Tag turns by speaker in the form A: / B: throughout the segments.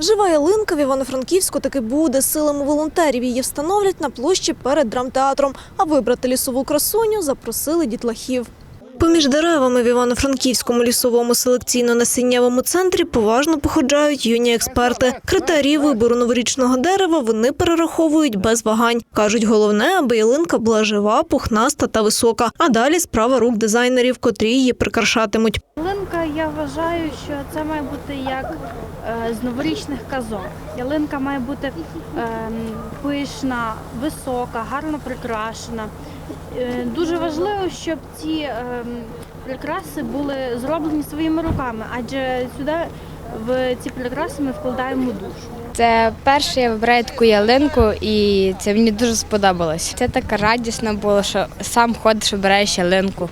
A: Жива ялинка в Івано-Франківську таки буде. Силами волонтерів її встановлять на площі перед драмтеатром. А вибрати лісову красуню запросили дітлахів. Поміж деревами в Івано-Франківському лісовому селекційно-насіннєвому центрі поважно походжають юні експерти. Критерії вибору новорічного дерева вони перераховують без вагань. Кажуть, головне, аби ялинка була жива, пухнаста та висока. А далі справа рук дизайнерів, котрі її прикрашатимуть.
B: Ялинка, я вважаю, що це має бути як з новорічних казок. Ялинка має бути ем, пишна, висока, гарно прикрашена. Е, дуже важливо, щоб ці ем, прикраси були зроблені своїми руками, адже сюди в ці прикраси ми вкладаємо душу.
C: Це перше я вибираю таку ялинку, і це мені дуже сподобалось. Це так радісно було, що сам ходиш, обираєш ялинку,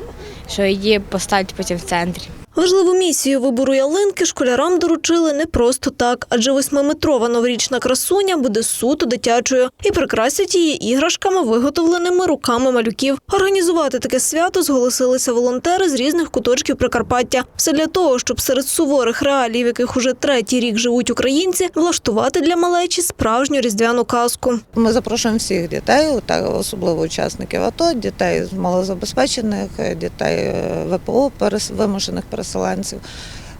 C: що її поставлять потім в центрі.
A: Важливу місію вибору ялинки школярам доручили не просто так, адже восьмиметрова новорічна красуня буде суто дитячою і прикрасять її іграшками, виготовленими руками малюків. Організувати таке свято зголосилися волонтери з різних куточків Прикарпаття. Все для того, щоб серед суворих реалій, в яких уже третій рік живуть українці, влаштувати для малечі справжню різдвяну казку.
D: Ми запрошуємо всіх дітей, особливо учасників АТО, дітей з малозабезпечених, дітей е, ВПО, вимушених переселенців.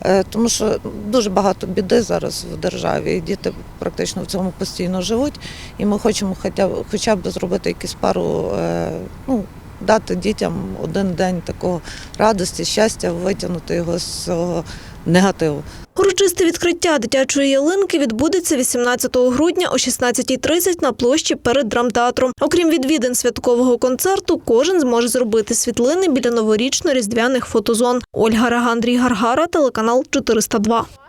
D: Е, Тому що дуже багато біди зараз в державі, і діти практично в цьому постійно живуть. І ми хочемо хоча б, зробити якусь пару, е, ну, дати дітям один день такого радості, щастя, витягнути його з цього негативу.
A: Урочисте відкриття дитячої ялинки відбудеться 18 грудня о 16.30 на площі перед драмтеатром. Окрім відвідин святкового концерту, кожен зможе зробити світлини біля новорічно-різдвяних фотозон. Ольга Рагандрій Гаргара, телеканал 402.